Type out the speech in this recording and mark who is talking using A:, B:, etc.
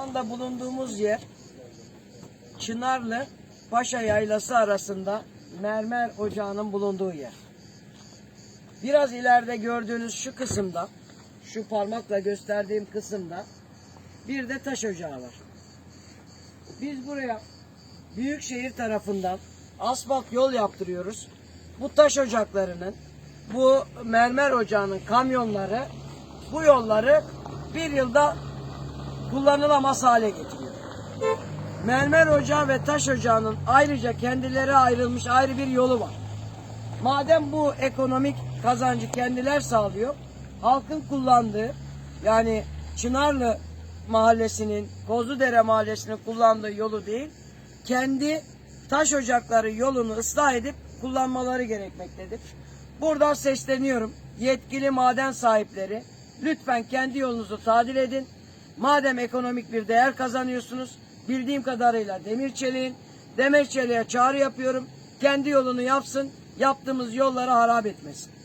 A: anda bulunduğumuz yer Çınarlı Paşa Yaylası arasında mermer ocağının bulunduğu yer. Biraz ileride gördüğünüz şu kısımda, şu parmakla gösterdiğim kısımda bir de taş ocağı var. Biz buraya Büyükşehir tarafından asfalt yol yaptırıyoruz. Bu taş ocaklarının, bu mermer ocağının kamyonları bu yolları bir yılda kullanılamaz hale getiriyor. Mermer ocağı ve taş ocağının ayrıca kendileri ayrılmış ayrı bir yolu var. Madem bu ekonomik kazancı kendiler sağlıyor, halkın kullandığı yani Çınarlı mahallesinin, Kozludere mahallesinin kullandığı yolu değil, kendi taş ocakları yolunu ıslah edip kullanmaları gerekmektedir. Buradan sesleniyorum yetkili maden sahipleri lütfen kendi yolunuzu tadil edin. Madem ekonomik bir değer kazanıyorsunuz bildiğim kadarıyla demir çeliğin demir çeliğe çağrı yapıyorum. Kendi yolunu yapsın yaptığımız yolları harap etmesin.